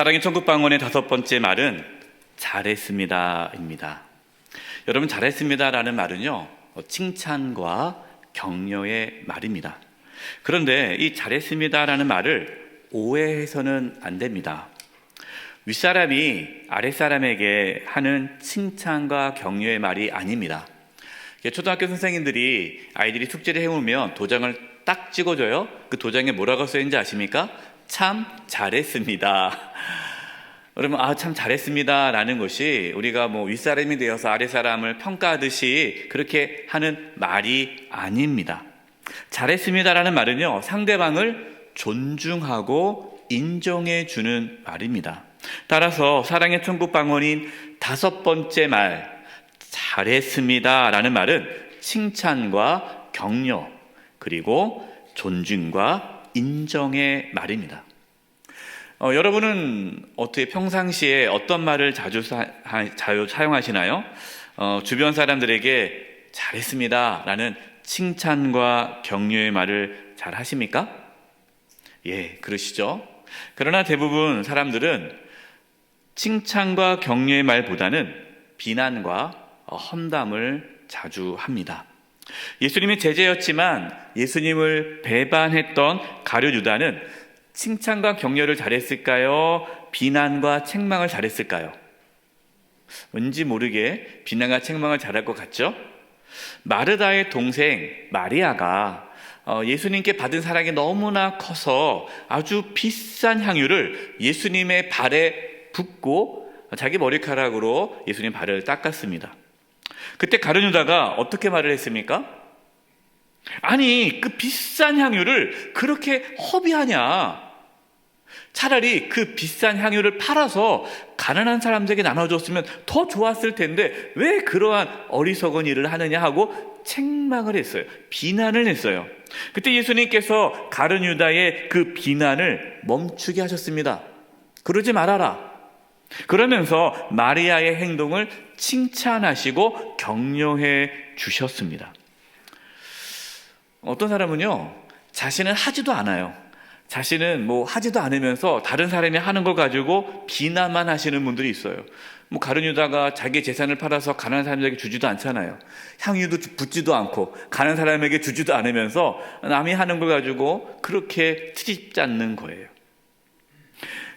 사랑의 천국방언의 다섯 번째 말은 잘했습니다입니다. 여러분 잘했습니다라는 말은요 어, 칭찬과 격려의 말입니다. 그런데 이 잘했습니다라는 말을 오해해서는 안 됩니다. 윗사람이 아랫사람에게 하는 칭찬과 격려의 말이 아닙니다. 초등학교 선생님들이 아이들이 숙제를 해오면 도장을 딱 찍어줘요. 그 도장에 뭐라고 써있는지 아십니까? 참 잘했습니다. 그러면 아참 잘했습니다 라는 것이 우리가 뭐 윗사람이 되어서 아랫사람을 평가하듯이 그렇게 하는 말이 아닙니다. 잘했습니다라는 말은요 상대방을 존중하고 인정해 주는 말입니다. 따라서 사랑의 천국 방언인 다섯 번째 말 잘했습니다 라는 말은 칭찬과 격려 그리고 존중과 인정의 말입니다. 어, 여러분은 어떻게 평상시에 어떤 말을 자주, 사, 자주 사용하시나요? 어, 주변 사람들에게 잘했습니다. 라는 칭찬과 격려의 말을 잘 하십니까? 예, 그러시죠? 그러나 대부분 사람들은 칭찬과 격려의 말보다는 비난과 험담을 자주 합니다. 예수님의 제자였지만 예수님을 배반했던 가룟 유다는 칭찬과 격려를 잘했을까요? 비난과 책망을 잘했을까요? 왠지 모르게 비난과 책망을 잘할 것 같죠? 마르다의 동생 마리아가 어, 예수님께 받은 사랑이 너무나 커서 아주 비싼 향유를 예수님의 발에 붓고 자기 머리카락으로 예수님 발을 닦았습니다. 그때 가룟유다가 어떻게 말을 했습니까? 아니, 그 비싼 향유를 그렇게 허비하냐? 차라리 그 비싼 향유를 팔아서 가난한 사람들에게 나눠줬으면 더 좋았을 텐데 왜 그러한 어리석은 일을 하느냐 하고 책망을 했어요. 비난을 했어요. 그때 예수님께서 가룟 유다의 그 비난을 멈추게 하셨습니다. 그러지 말아라. 그러면서 마리아의 행동을 칭찬하시고 격려해 주셨습니다. 어떤 사람은요, 자신은 하지도 않아요. 자신은 뭐 하지도 않으면서 다른 사람이 하는 걸 가지고 비난만 하시는 분들이 있어요. 뭐 가룟 유다가 자기 재산을 팔아서 가난한 사람에게 주지도 않잖아요. 향유도 붙지도 않고 가난한 사람에게 주지도 않으면서 남이 하는 걸 가지고 그렇게 트집지 않는 거예요.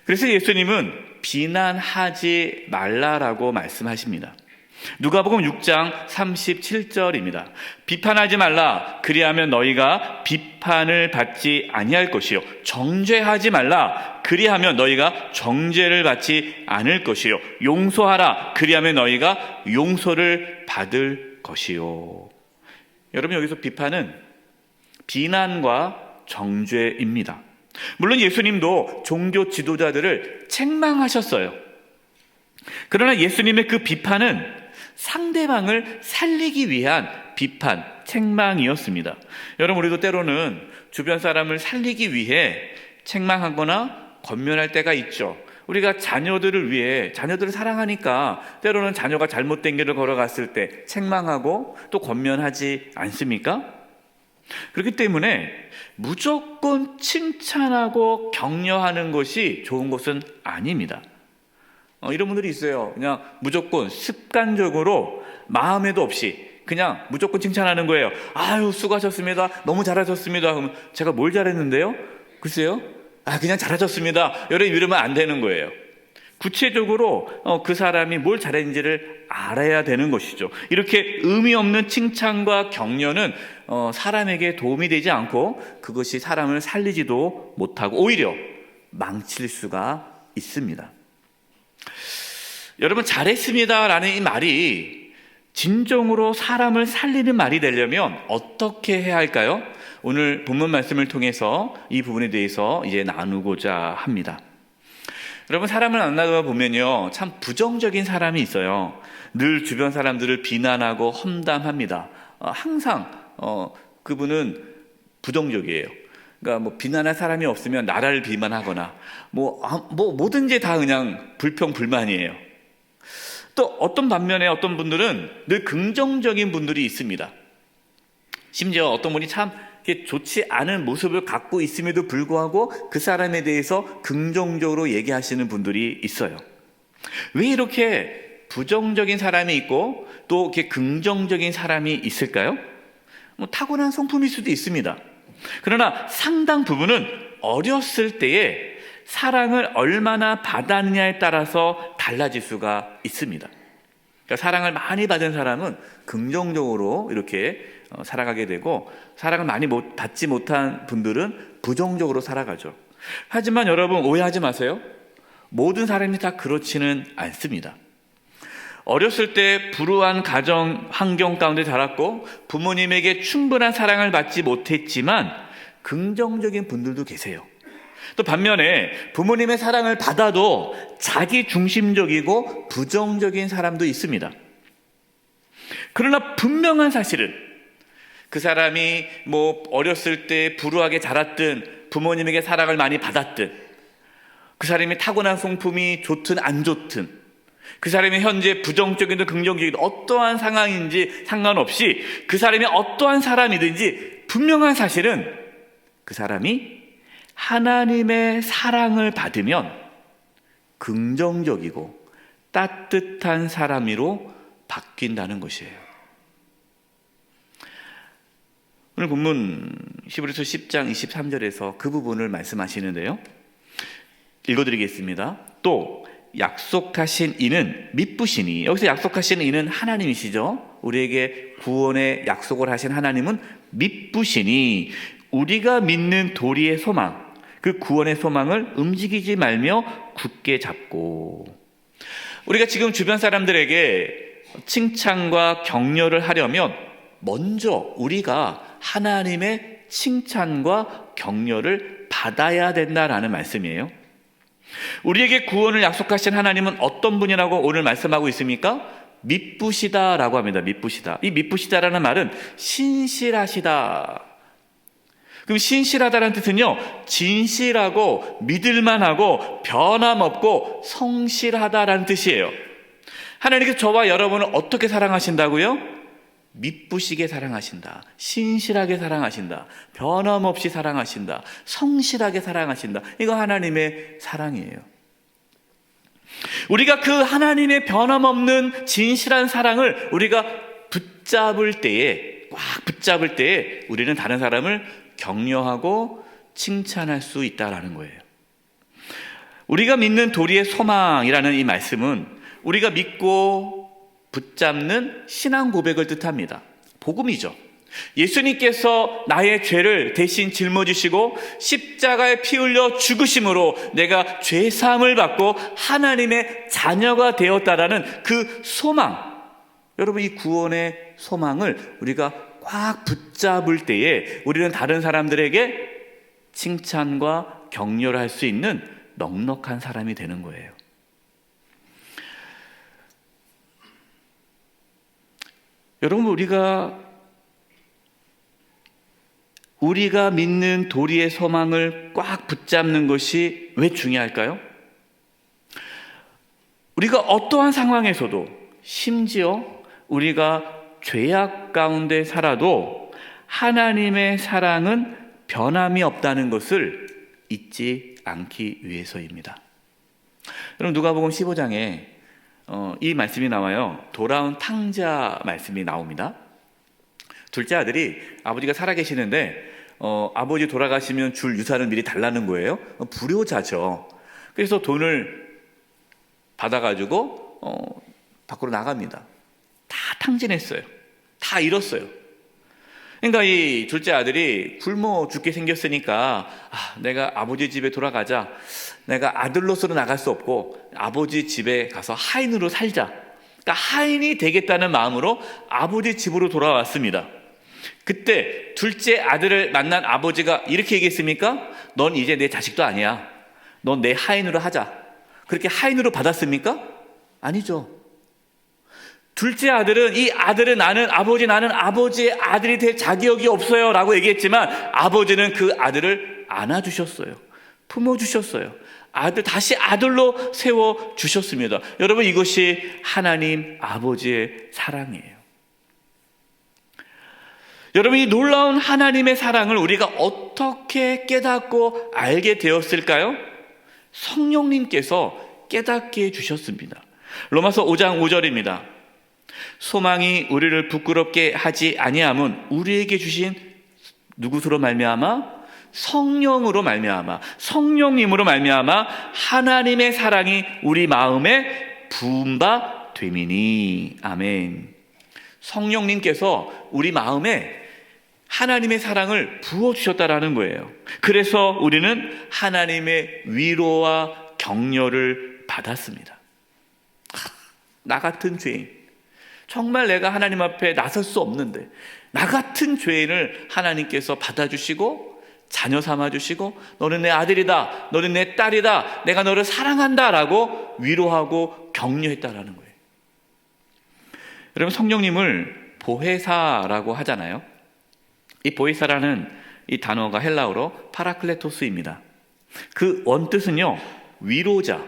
그래서 예수님은 비난하지 말라라고 말씀하십니다. 누가복음 6장 37절입니다. 비판하지 말라 그리하면 너희가 비판을 받지 아니할 것이요 정죄하지 말라 그리하면 너희가 정죄를 받지 않을 것이요 용서하라 그리하면 너희가 용서를 받을 것이요. 여러분 여기서 비판은 비난과 정죄입니다. 물론 예수님도 종교 지도자들을 책망하셨어요. 그러나 예수님의 그 비판은 상대방을 살리기 위한 비판, 책망이었습니다. 여러분, 우리도 때로는 주변 사람을 살리기 위해 책망하거나 권면할 때가 있죠. 우리가 자녀들을 위해 자녀들을 사랑하니까 때로는 자녀가 잘못된 길을 걸어갔을 때 책망하고 또 권면하지 않습니까? 그렇기 때문에 무조건 칭찬하고 격려하는 것이 좋은 것은 아닙니다. 어, 이런 분들이 있어요. 그냥 무조건 습관적으로 마음에도 없이 그냥 무조건 칭찬하는 거예요. 아유, 수고하셨습니다. 너무 잘하셨습니다. 그러면 제가 뭘 잘했는데요? 글쎄요. 아, 그냥 잘하셨습니다. 여러분 이러면 안 되는 거예요. 구체적으로 어, 그 사람이 뭘 잘했는지를 알아야 되는 것이죠. 이렇게 의미 없는 칭찬과 격려는 어, 사람에게 도움이 되지 않고 그것이 사람을 살리지도 못하고 오히려 망칠 수가 있습니다. 여러분 잘했습니다라는 이 말이 진정으로 사람을 살리는 말이 되려면 어떻게 해야 할까요? 오늘 본문 말씀을 통해서 이 부분에 대해서 이제 나누고자 합니다. 여러분 사람을 만나다 보면요 참 부정적인 사람이 있어요. 늘 주변 사람들을 비난하고 험담합니다. 어, 항상 어, 그분은 부정적이에요. 그러니까 뭐 비난할 사람이 없으면 나라를 비난하거나 뭐, 아, 뭐 뭐든지 다 그냥 불평 불만이에요. 또 어떤 반면에 어떤 분들은 늘 긍정적인 분들이 있습니다. 심지어 어떤 분이 참 좋지 않은 모습을 갖고 있음에도 불구하고 그 사람에 대해서 긍정적으로 얘기하시는 분들이 있어요. 왜 이렇게 부정적인 사람이 있고 또 이렇게 긍정적인 사람이 있을까요? 뭐 타고난 성품일 수도 있습니다. 그러나 상당 부분은 어렸을 때에 사랑을 얼마나 받았느냐에 따라서 달라질 수가 있습니다. 그러니까 사랑을 많이 받은 사람은 긍정적으로 이렇게 어, 살아가게 되고 사랑을 많이 못, 받지 못한 분들은 부정적으로 살아가죠. 하지만 여러분 오해하지 마세요. 모든 사람이 다 그렇지는 않습니다. 어렸을 때 불우한 가정 환경 가운데 자랐고 부모님에게 충분한 사랑을 받지 못했지만 긍정적인 분들도 계세요. 또 반면에 부모님의 사랑을 받아도 자기 중심적이고 부정적인 사람도 있습니다. 그러나 분명한 사실은 그 사람이 뭐 어렸을 때 불우하게 자랐든 부모님에게 사랑을 많이 받았든 그 사람이 타고난 성품이 좋든 안 좋든 그 사람이 현재 부정적이든 긍정적이든 어떠한 상황인지 상관없이 그 사람이 어떠한 사람이든지 분명한 사실은 그 사람이 하나님의 사랑을 받으면 긍정적이고 따뜻한 사람으로 바뀐다는 것이에요. 오늘 본문 히브리서 10장 23절에서 그 부분을 말씀하시는데요. 읽어드리겠습니다. 또 약속하신 이는 믿부시니 여기서 약속하신 이는 하나님이시죠. 우리에게 구원의 약속을 하신 하나님은 믿부시니 우리가 믿는 도리의 소망, 그 구원의 소망을 움직이지 말며 굳게 잡고 우리가 지금 주변 사람들에게 칭찬과 격려를 하려면 먼저 우리가 하나님의 칭찬과 격려를 받아야 된다라는 말씀이에요. 우리에게 구원을 약속하신 하나님은 어떤 분이라고 오늘 말씀하고 있습니까? 믿부시다라고 합니다. 믿부시다. 이 믿부시다라는 말은 신실하시다. 그럼 신실하다는 뜻은요, 진실하고 믿을만하고 변함없고 성실하다라는 뜻이에요. 하나님께서 저와 여러분을 어떻게 사랑하신다고요? 믿부시게 사랑하신다. 신실하게 사랑하신다. 변함없이 사랑하신다. 성실하게 사랑하신다. 이거 하나님의 사랑이에요. 우리가 그 하나님의 변함없는 진실한 사랑을 우리가 붙잡을 때에, 꽉 붙잡을 때에 우리는 다른 사람을 격려하고 칭찬할 수 있다라는 거예요. 우리가 믿는 도리의 소망이라는 이 말씀은 우리가 믿고 붙잡는 신앙 고백을 뜻합니다. 복음이죠. 예수님께서 나의 죄를 대신 짊어지시고 십자가에 피 흘려 죽으심으로 내가 죄 사함을 받고 하나님의 자녀가 되었다라는 그 소망. 여러분 이 구원의 소망을 우리가 꽉 붙잡을 때에 우리는 다른 사람들에게 칭찬과 격려를 할 수 있는 넉넉한 사람이 되는 거예요. 여러분 우리가 우리가 믿는 도리의 소망을 꽉 붙잡는 것이 왜 중요할까요? 우리가 어떠한 상황에서도 심지어 우리가 죄악 가운데 살아도 하나님의 사랑은 변함이 없다는 것을 잊지 않기 위해서입니다. 여러분 누가복음 15장에 어, 이 말씀이 나와요. 돌아온 탕자 말씀이 나옵니다. 둘째 아들이 아버지가 살아계시는데 어, 아버지 돌아가시면 줄 유산을 미리 달라는 거예요. 어, 불효자죠. 그래서 돈을 받아가지고 어, 밖으로 나갑니다. 다 탕진했어요. 다 잃었어요. 그러니까 이 둘째 아들이 굶어 죽게 생겼으니까 아, 내가 아버지 집에 돌아가자. 내가 아들로서는 나갈 수 없고 아버지 집에 가서 하인으로 살자. 그러니까 하인이 되겠다는 마음으로 아버지 집으로 돌아왔습니다. 그때 둘째 아들을 만난 아버지가 이렇게 얘기했습니까? 넌 이제 내 자식도 아니야. 넌 내 하인으로 하자. 그렇게 하인으로 받았습니까? 아니죠. 둘째 아들은 이 아들은 나는 아버지 나는 아버지의 아들이 될 자격이 없어요 라고 얘기했지만 아버지는 그 아들을 안아주셨어요. 품어주셨어요. 아들, 다시 아들로 세워 주셨습니다. 여러분 이것이 하나님 아버지의 사랑이에요. 여러분, 이 놀라운 하나님의 사랑을 우리가 어떻게 깨닫고 알게 되었을까요? 성령님께서 깨닫게 해주셨습니다. 로마서 5장 5절입니다. 소망이 우리를 부끄럽게 하지 아니함은 우리에게 주신 누구로 말미암아 성령으로 말미암아 성령님으로 말미암아 하나님의 사랑이 우리 마음에 부은 바 되미니 아멘. 성령님께서 우리 마음에 하나님의 사랑을 부어 주셨다라는 거예요. 그래서 우리는 하나님의 위로와 격려를 받았습니다. 나 같은 죄인. 정말 내가 하나님 앞에 나설 수 없는데, 나 같은 죄인을 하나님께서 받아주시고, 자녀 삼아주시고, 너는 내 아들이다, 너는 내 딸이다, 내가 너를 사랑한다, 라고 위로하고 격려했다라는 거예요. 여러분, 성령님을 보혜사라고 하잖아요. 이 보혜사라는 이 단어가 헬라어로 파라클레토스입니다. 그 원뜻은요, 위로자,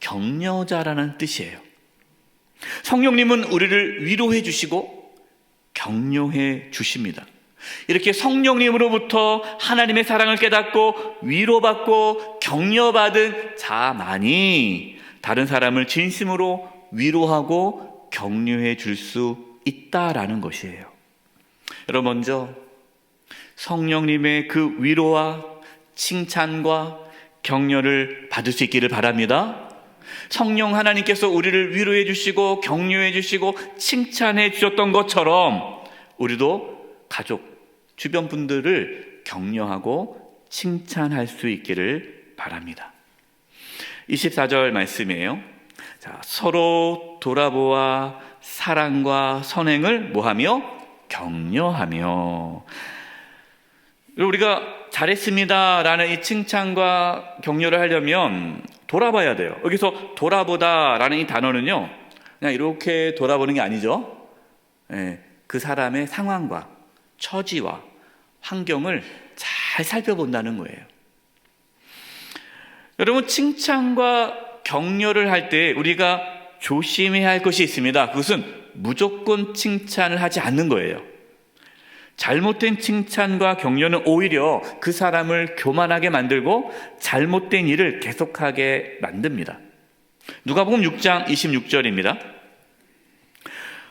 격려자라는 뜻이에요. 성령님은 우리를 위로해 주시고 격려해 주십니다. 이렇게 성령님으로부터 하나님의 사랑을 깨닫고 위로받고 격려받은 자만이 다른 사람을 진심으로 위로하고 격려해 줄 수 있다라는 것이에요. 여러분 먼저 성령님의 그 위로와 칭찬과 격려를 받을 수 있기를 바랍니다. 성령 하나님께서 우리를 위로해 주시고 격려해 주시고 칭찬해 주셨던 것처럼 우리도 가족, 주변 분들을 격려하고 칭찬할 수 있기를 바랍니다. 24절 말씀이에요. 자, 서로 돌아보아 사랑과 선행을 뭐하며 격려하며 우리가 잘했습니다라는 이 칭찬과 격려를 하려면 돌아봐야 돼요. 여기서 돌아보다라는 이 단어는요, 그냥 이렇게 돌아보는 게 아니죠. 예, 그 사람의 상황과 처지와 환경을 잘 살펴본다는 거예요. 여러분, 칭찬과 격려를 할 때 우리가 조심해야 할 것이 있습니다. 그것은 무조건 칭찬을 하지 않는 거예요. 잘못된 칭찬과 격려는 오히려 그 사람을 교만하게 만들고 잘못된 일을 계속하게 만듭니다. 누가복음 6장 26절입니다.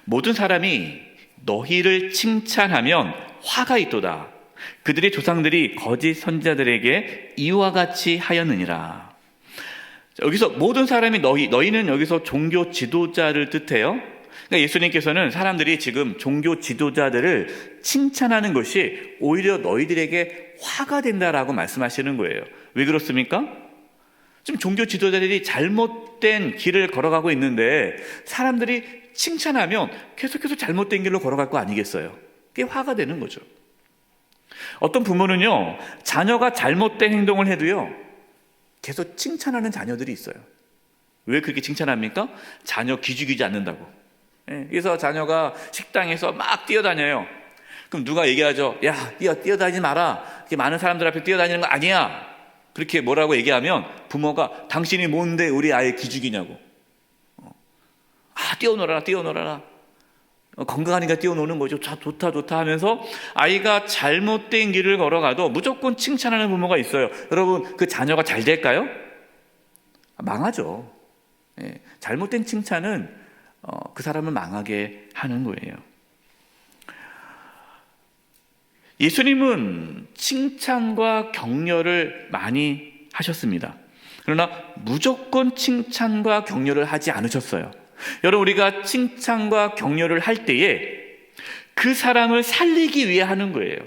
모든 사람이 너희를 칭찬하면 화가 있도다. 그들의 조상들이 거짓 선자들에게 이와 같이 하였느니라. 여기서 모든 사람이 너희, 너희는 여기서 종교 지도자를 뜻해요. 그러니까 예수님께서는 사람들이 지금 종교 지도자들을 칭찬하는 것이 오히려 너희들에게 화가 된다라고 말씀하시는 거예요. 왜 그렇습니까? 지금 종교 지도자들이 잘못된 길을 걸어가고 있는데 사람들이 칭찬하면 계속해서 잘못된 길로 걸어갈 거 아니겠어요? 그게 화가 되는 거죠. 어떤 부모는요, 자녀가 잘못된 행동을 해도요, 계속 칭찬하는 자녀들이 있어요. 왜 그렇게 칭찬합니까? 자녀 기죽이지 않는다고. 예, 그래서 자녀가 식당에서 막 뛰어다녀요. 그럼 누가 얘기하죠? 야, 뛰어, 뛰어다니지 마라. 많은 사람들 앞에 뛰어다니는 거 아니야. 그렇게 뭐라고 얘기하면 부모가 당신이 뭔데 우리 아이 기죽이냐고. 어. 아, 뛰어놀아라, 뛰어놀아라. 어, 건강하니까 뛰어노는 거죠. 자, 좋다, 좋다 하면서 아이가 잘못된 길을 걸어가도 무조건 칭찬하는 부모가 있어요. 여러분, 그 자녀가 잘 될까요? 망하죠. 예, 잘못된 칭찬은 어, 그 사람을 망하게 하는 거예요. 예수님은 칭찬과 격려를 많이 하셨습니다. 그러나 무조건 칭찬과 격려를 하지 않으셨어요. 여러분, 우리가 칭찬과 격려를 할 때에 그 사람을 살리기 위해 하는 거예요.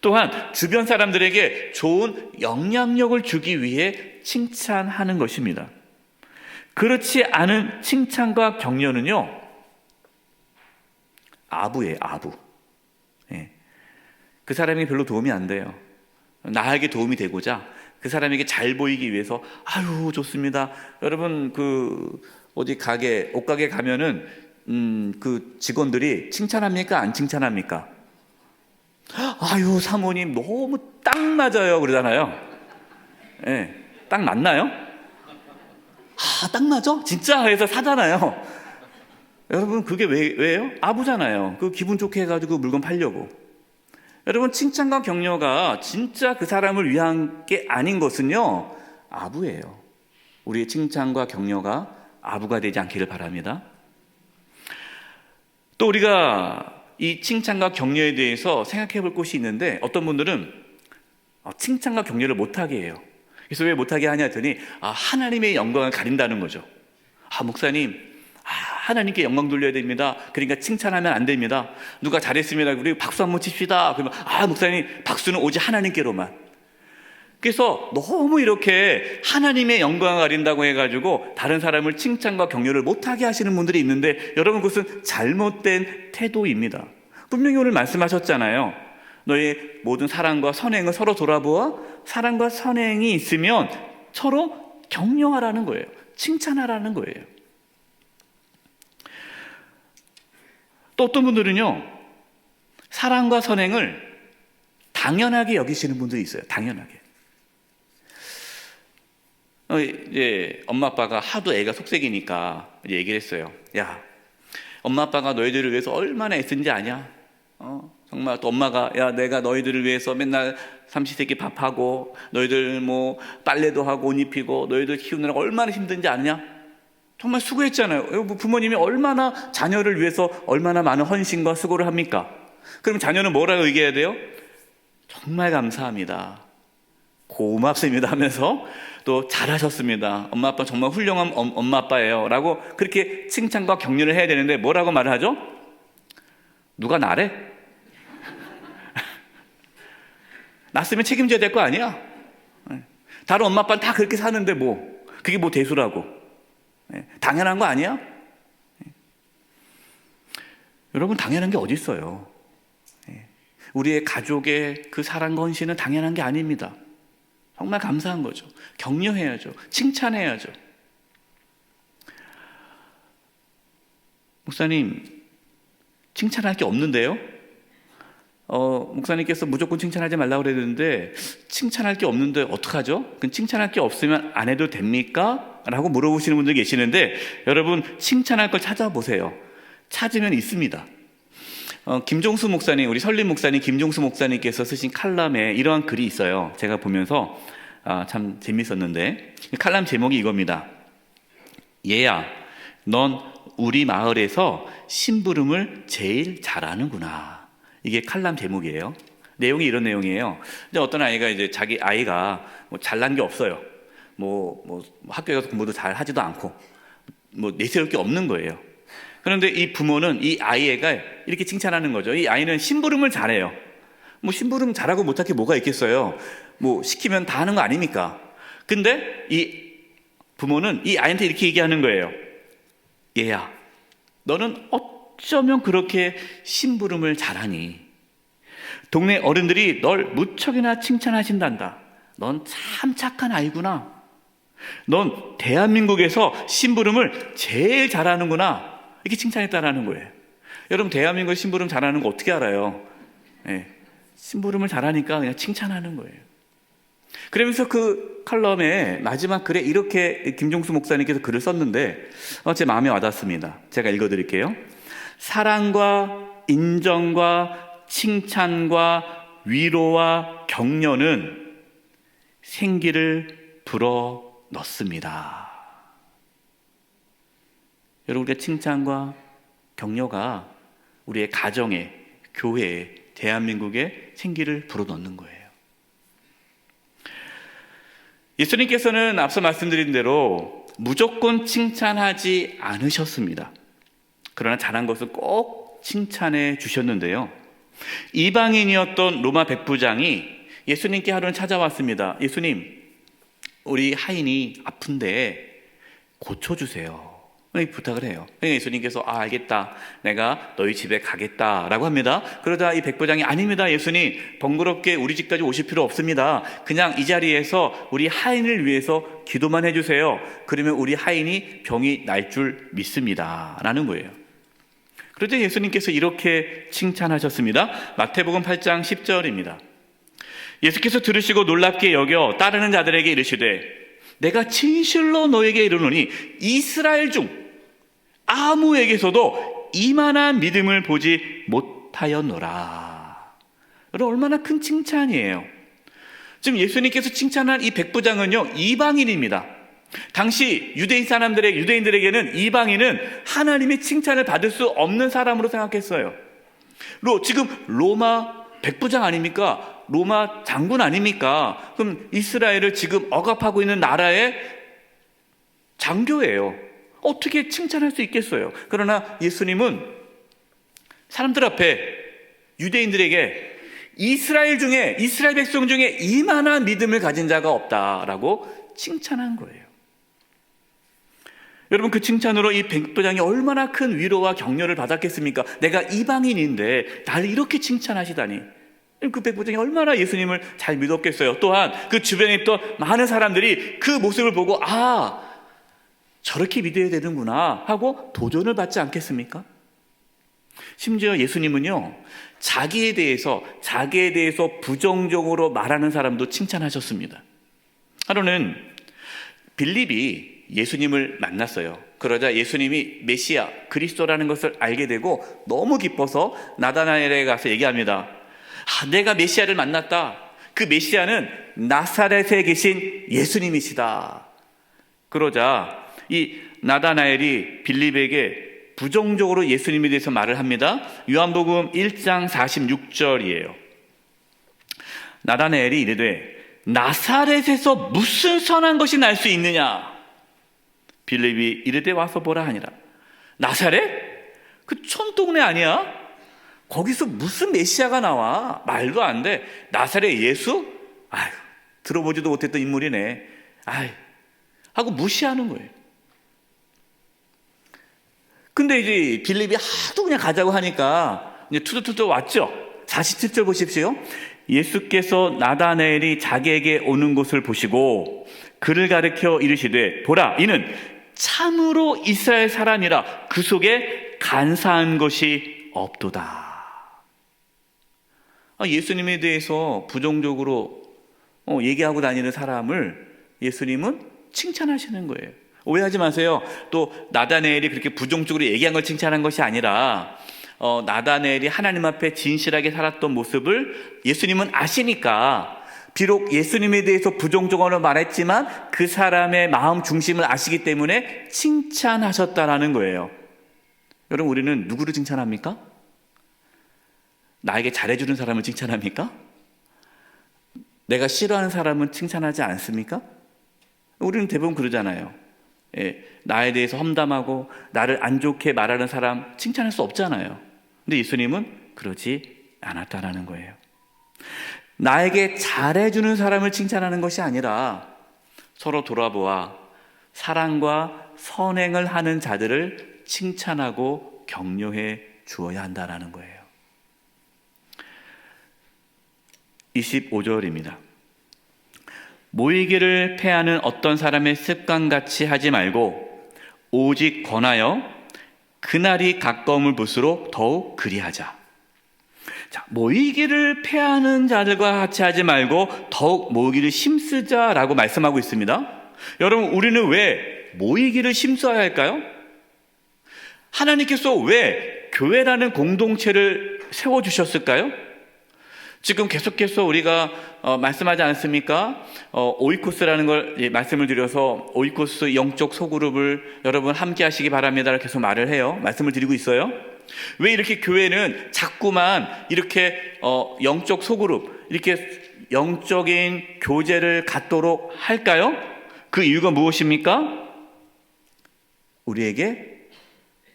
또한 주변 사람들에게 좋은 영향력을 주기 위해 칭찬하는 것입니다. 그렇지 않은 칭찬과 격려는요, 아부예요, 아부. 예. 그 사람이 별로 도움이 안 돼요. 나에게 도움이 되고자 그 사람에게 잘 보이기 위해서, 아유, 좋습니다. 여러분, 그, 어디 가게, 옷가게 가면은, 음, 그 직원들이 칭찬합니까? 안 칭찬합니까? 아유, 사모님, 너무 딱 맞아요. 그러잖아요. 예. 딱 맞나요? 아, 딱 맞아? 진짜? 해서 사잖아요. 여러분 그게 왜, 왜요? 아부잖아요. 그 기분 좋게 해가지고 물건 팔려고. 여러분 칭찬과 격려가 진짜 그 사람을 위한 게 아닌 것은요 아부예요. 우리의 칭찬과 격려가 아부가 되지 않기를 바랍니다. 또 우리가 이 칭찬과 격려에 대해서 생각해 볼 곳이 있는데 어떤 분들은 어, 칭찬과 격려를 못하게 해요. 그래서 왜 못하게 하냐 했더니 아, 하나님의 영광을 가린다는 거죠. 아, 목사님, 아, 하나님께 영광 돌려야 됩니다. 그러니까 칭찬하면 안 됩니다. 누가 잘했습니다. 우리 박수 한번 칩시다. 그러면 아, 목사님, 박수는 오직 하나님께로만. 그래서 너무 이렇게 하나님의 영광을 가린다고 해가지고 다른 사람을 칭찬과 격려를 못하게 하시는 분들이 있는데 여러분 그것은 잘못된 태도입니다. 분명히 오늘 말씀하셨잖아요. 너의 모든 사랑과 선행을 서로 돌아보아 사랑과 선행이 있으면 서로 격려하라는 거예요. 칭찬하라는 거예요. 또 어떤 분들은요, 사랑과 선행을 당연하게 여기시는 분들이 있어요. 당연하게. 어, 이제 엄마 아빠가 하도 애가 속색이니까 얘기를 했어요. 야, 엄마 아빠가 너희들을 위해서 얼마나 애쓴지 아냐? 어, 정말 또 엄마가 야 내가 너희들을 위해서 맨날 삼시세끼 밥하고 너희들 뭐 빨래도 하고 옷 입히고 너희들 키우느라 얼마나 힘든지 아냐? 정말 수고했잖아요. 뭐 부모님이 얼마나 자녀를 위해서 얼마나 많은 헌신과 수고를 합니까? 그럼 자녀는 뭐라고 얘기해야 돼요? 정말 감사합니다. 고맙습니다 하면서 또 잘하셨습니다. 엄마 아빠 정말 훌륭한 엄, 엄마 아빠예요. 라고 그렇게 칭찬과 격려를 해야 되는데 뭐라고 말을 하죠? 누가 나래? 났으면 책임져야 될 거 아니야? 다른 엄마 아빠는 다 그렇게 사는데 뭐 그게 뭐 대수라고 예, 당연한 거 아니야? 예. 여러분 당연한 게 어디 있어요? 예. 우리의 가족의 그 사랑과 헌신은 당연한 게 아닙니다. 정말 감사한 거죠. 격려해야죠. 칭찬해야죠. 목사님, 칭찬할 게 없는데요? 어, 목사님께서 무조건 칭찬하지 말라고 그랬는데, 칭찬할 게 없는데 어떡하죠? 그 칭찬할 게 없으면 안 해도 됩니까? 라고 물어보시는 분들 계시는데, 여러분, 칭찬할 걸 찾아보세요. 찾으면 있습니다. 어, 김종수 목사님, 우리 설림 목사님, 김종수 목사님께서 쓰신 칼럼에 이러한 글이 있어요. 제가 보면서 아, 참 재밌었는데 칼럼 제목이 이겁니다. 얘야, 넌 우리 마을에서 심부름을 제일 잘하는구나. 이게 칼럼 제목이에요. 내용이 이런 내용이에요. 이제 어떤 아이가 이제 자기 아이가 뭐 잘난 게 없어요. 뭐, 뭐 학교에 가서 공부도 잘 하지도 않고 뭐 내세울 게 없는 거예요. 그런데 이 부모는 이 아이가 이렇게 칭찬하는 거죠. 이 아이는 심부름을 잘해요. 뭐 심부름 잘하고 못할 게 뭐가 있겠어요. 뭐 시키면 다 하는 거 아닙니까? 근데 이 부모는 이 아이한테 이렇게 얘기하는 거예요. 얘야, 너는 어쩌면 그렇게 심부름을 잘하니? 동네 어른들이 널 무척이나 칭찬하신단다. 넌 참 착한 아이구나. 넌 대한민국에서 심부름을 제일 잘하는구나. 이렇게 칭찬했다라는 거예요. 여러분 대한민국 심부름 잘하는 거 어떻게 알아요? 네. 심부름을 잘하니까 그냥 칭찬하는 거예요. 그러면서 그 칼럼에 마지막 글에 이렇게 김종수 목사님께서 글을 썼는데 어, 제 마음에 와닿습니다. 제가 읽어드릴게요. 사랑과 인정과 칭찬과 위로와 격려는 생기를 불어 넣습니다. 여러분, 우리가 칭찬과 격려가 우리의 가정에, 교회에, 대한민국에 생기를 불어넣는 거예요. 예수님께서는 앞서 말씀드린 대로 무조건 칭찬하지 않으셨습니다. 그러나 잘한 것을 꼭 칭찬해 주셨는데요. 이방인이었던 로마 백부장이 예수님께 하루는 찾아왔습니다. 예수님, 우리 하인이 아픈데 고쳐주세요. 부탁을 해요. 그러니까 예수님께서 아 알겠다. 내가 너희 집에 가겠다라고 합니다. 그러자 이 백부장이 아닙니다. 예수님 번거롭게 우리 집까지 오실 필요 없습니다. 그냥 이 자리에서 우리 하인을 위해서 기도만 해주세요. 그러면 우리 하인이 병이 날 줄 믿습니다.라는 거예요. 그런데 예수님께서 이렇게 칭찬하셨습니다. 마태복음 8장 10절입니다. 예수께서 들으시고 놀랍게 여겨 따르는 자들에게 이르시되 내가 진실로 너에게 이르노니 이스라엘 중 아무에게서도 이만한 믿음을 보지 못하였노라. 여러분 얼마나 큰 칭찬이에요. 지금 예수님께서 칭찬한 이 백부장은요 이방인입니다. 당시 유대인 사람들의 유대인들에게는 이방인은 하나님의 칭찬을 받을 수 없는 사람으로 생각했어요. 로 지금 로마 백부장 아닙니까? 로마 장군 아닙니까? 그럼 이스라엘을 지금 억압하고 있는 나라의 장교예요. 어떻게 칭찬할 수 있겠어요? 그러나 예수님은 사람들 앞에 유대인들에게 이스라엘 중에 이스라엘 백성 중에 이만한 믿음을 가진 자가 없다라고 칭찬한 거예요. 여러분 그 칭찬으로 이 백부장이 얼마나 큰 위로와 격려를 받았겠습니까? 내가 이방인인데 나를 이렇게 칭찬하시다니. 그 백부장이 얼마나 예수님을 잘 믿었겠어요. 또한 그 주변에 있던 많은 사람들이 그 모습을 보고 아 저렇게 믿어야 되는구나 하고 도전을 받지 않겠습니까? 심지어 예수님은요 자기에 대해서 자기에 대해서 부정적으로 말하는 사람도 칭찬하셨습니다. 하루는 빌립이 예수님을 만났어요. 그러자 예수님이 메시아 그리스도라는 것을 알게 되고 너무 기뻐서 나다나엘에 가서 얘기합니다. 아, 내가 메시아를 만났다. 그 메시아는 나사렛에 계신 예수님이시다. 그러자 이 나다나엘이 빌립에게 부정적으로 예수님에 대해서 말을 합니다. 요한복음 1장 46절이에요. 나다나엘이 이르되 나사렛에서 무슨 선한 것이 날 수 있느냐? 빌립이 이르되 와서 보라 하니라. 나사렛? 그 촌동네 아니야? 거기서 무슨 메시아가 나와? 말도 안 돼. 나사렛 예수? 아유, 들어보지도 못했던 인물이네. 아유, 하고 무시하는 거예요. 근데 이제 빌립이 하도 그냥 가자고 하니까 이제 투두투두 왔죠. 47절 보십시오. 예수께서 나다나엘이 자기에게 오는 것을 보시고 그를 가르켜 이르시되 보라 이는 참으로 이스라엘 사람이라 그 속에 간사한 것이 없도다. 아, 예수님에 대해서 부정적으로 어, 얘기하고 다니는 사람을 예수님은 칭찬하시는 거예요. 오해하지 마세요. 또 나다네엘이 그렇게 부정적으로 얘기한 걸 칭찬한 것이 아니라 어, 나다네엘이 하나님 앞에 진실하게 살았던 모습을 예수님은 아시니까 비록 예수님에 대해서 부정적으로 말했지만 그 사람의 마음 중심을 아시기 때문에 칭찬하셨다라는 거예요. 여러분 우리는 누구를 칭찬합니까? 나에게 잘해주는 사람을 칭찬합니까? 내가 싫어하는 사람은 칭찬하지 않습니까? 우리는 대부분 그러잖아요. 예, 나에 대해서 험담하고 나를 안 좋게 말하는 사람 칭찬할 수 없잖아요. 근데 예수님은 그러지 않았다라는 거예요. 나에게 잘해주는 사람을 칭찬하는 것이 아니라 서로 돌아보아 사랑과 선행을 하는 자들을 칭찬하고 격려해 주어야 한다라는 거예요. 25절입니다. 모이기를 패하는 어떤 사람의 습관같이 하지 말고 오직 권하여 그날이 가까움을 볼수록 더욱 그리하자. 자, 모이기를 패하는 자들과 같이 하지 말고 더욱 모이기를 힘쓰자라고 말씀하고 있습니다. 여러분, 우리는 왜 모이기를 힘써야 할까요? 하나님께서 왜 교회라는 공동체를 세워주셨을까요? 지금 계속해서 우리가 어, 말씀하지 않습니까? 어, 오이코스라는 걸 예, 말씀을 드려서 오이코스 영적 소그룹을 여러분 함께 하시기 바랍니다. 계속 말을 해요. 말씀을 드리고 있어요. 왜 이렇게 교회는 자꾸만 이렇게 어, 영적 소그룹, 이렇게 영적인 교제를 갖도록 할까요? 그 이유가 무엇입니까? 우리에게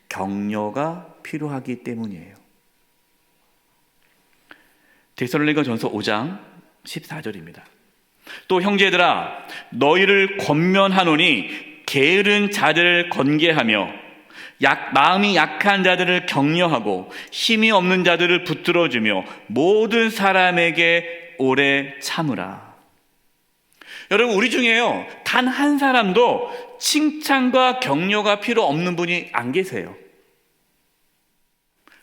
격려가 필요하기 때문이에요. 데살로니가 전서 5장 14절입니다. 또 형제들아 너희를 권면하노니 게으른 자들을 건계하며 약 마음이 약한 자들을 격려하고 힘이 없는 자들을 붙들어 주며 모든 사람에게 오래 참으라. 여러분 우리 중에요 단 한 사람도 칭찬과 격려가 필요 없는 분이 안 계세요.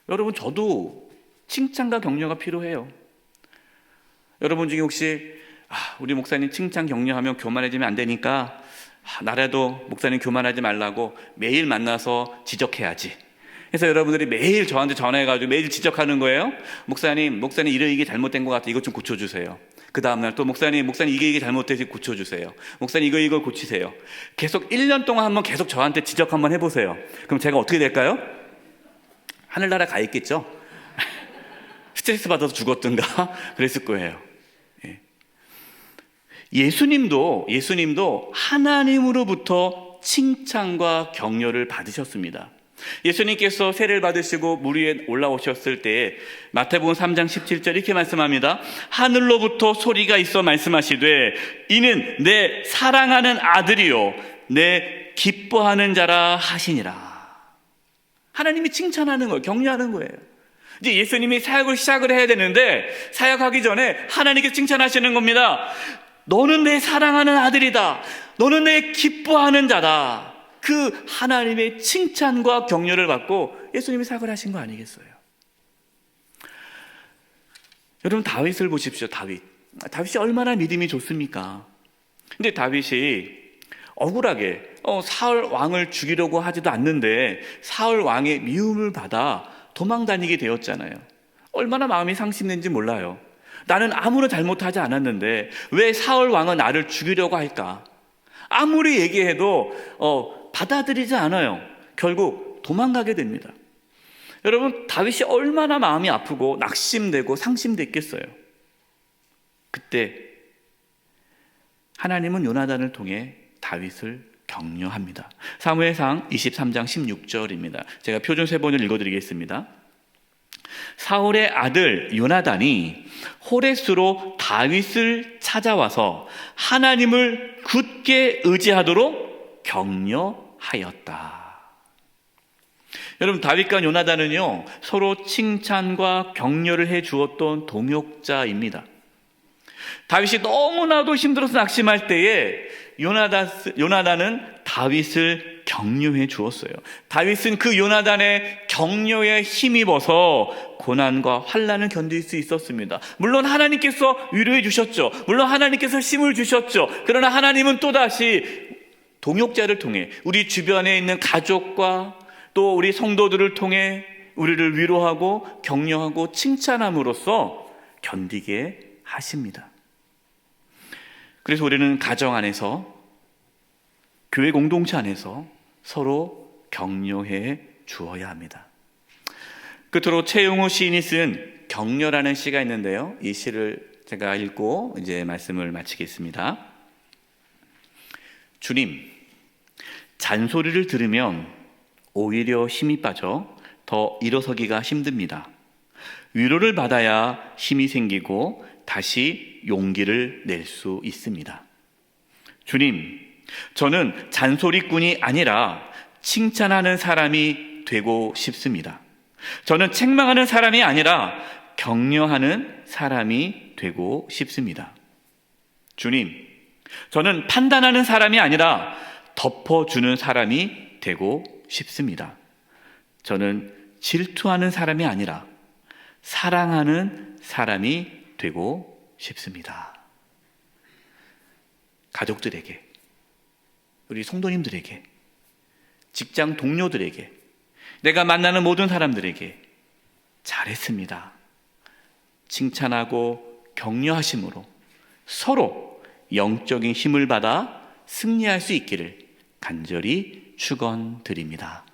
여러분 저도 칭찬과 격려가 필요해요. 여러분 중에 혹시 아, 우리 목사님 칭찬 격려하면 교만해지면 안 되니까 아, 나라도 목사님 교만하지 말라고 매일 만나서 지적해야지. 그래서 여러분들이 매일 저한테 전화해가지고 매일 지적하는 거예요. 목사님, 목사님 이러 이게 잘못된 것 같아. 이것 좀 고쳐주세요. 그 다음날 또 목사님, 목사님 이게 이게 잘못돼서 고쳐주세요. 목사님 이거 이거 고치세요. 계속 1년 동안 한번 계속 저한테 지적 한번 해보세요. 그럼 제가 어떻게 될까요? 하늘나라 가 있겠죠? 스트레스 받아서 죽었든가 그랬을 거예요. 예. 예수님도 예수님도 하나님으로부터 칭찬과 격려를 받으셨습니다. 예수님께서 세례를 받으시고 물 위에 올라오셨을 때 마태복음 3장 17절 이렇게 말씀합니다. 하늘로부터 소리가 있어 말씀하시되 이는 내 사랑하는 아들이요 내 기뻐하는 자라 하시니라. 하나님이 칭찬하는 거예요. 격려하는 거예요. 이제 예수님이 사역을 시작을 해야 되는데 사역하기 전에 하나님께 칭찬하시는 겁니다. 너는 내 사랑하는 아들이다. 너는 내 기뻐하는 자다. 그 하나님의 칭찬과 격려를 받고 예수님이 사역을 하신 거 아니겠어요? 여러분 다윗을 보십시오. 다윗. 다윗이 얼마나 믿음이 좋습니까? 근데 다윗이 억울하게 어, 사울 왕을 죽이려고 하지도 않는데 사울 왕의 미움을 받아 도망 다니게 되었잖아요. 얼마나 마음이 상심된지 몰라요. 나는 아무런 잘못하지 않았는데 왜 사울 왕은 나를 죽이려고 할까? 아무리 얘기해도 어, 받아들이지 않아요. 결국 도망가게 됩니다. 여러분 다윗이 얼마나 마음이 아프고 낙심되고 상심됐겠어요. 그때 하나님은 요나단을 통해 다윗을 격려합니다. 사무엘상 23장 16절입니다. 제가 표준 세 번을 읽어드리겠습니다. 사울의 아들 요나단이 호레스로 다윗을 찾아와서 하나님을 굳게 의지하도록 격려하였다. 여러분 다윗과 요나단은요 서로 칭찬과 격려를 해 주었던 동역자입니다. 다윗이 너무나도 힘들어서 낙심할 때에 요나단, 요나단은 다윗을 격려해 주었어요. 다윗은 그 요나단의 격려에 힘입어서 고난과 환란을 견딜 수 있었습니다. 물론 하나님께서 위로해 주셨죠. 물론 하나님께서 힘을 주셨죠. 그러나 하나님은 또다시 동역자를 통해 우리 주변에 있는 가족과 또 우리 성도들을 통해 우리를 위로하고 격려하고 칭찬함으로써 견디게 하십니다. 그래서 우리는 가정 안에서 교회 공동체 안에서 서로 격려해 주어야 합니다. 끝으로 최용호 시인이 쓴 격려라는 시가 있는데요. 이 시를 제가 읽고 이제 말씀을 마치겠습니다. 주님, 잔소리를 들으면 오히려 힘이 빠져 더 일어서기가 힘듭니다. 위로를 받아야 힘이 생기고 다시 용기를 낼 수 있습니다. 주님, 저는 잔소리꾼이 아니라 칭찬하는 사람이 되고 싶습니다. 저는 책망하는 사람이 아니라 격려하는 사람이 되고 싶습니다. 주님, 저는 판단하는 사람이 아니라 덮어주는 사람이 되고 싶습니다. 저는 질투하는 사람이 아니라 사랑하는 사람이 되고 싶습니다. 가족들에게, 우리 성도님들에게, 직장 동료들에게, 내가 만나는 모든 사람들에게 잘했습니다. 칭찬하고 격려하심으로 서로 영적인 힘을 받아 승리할 수 있기를 간절히 축원드립니다.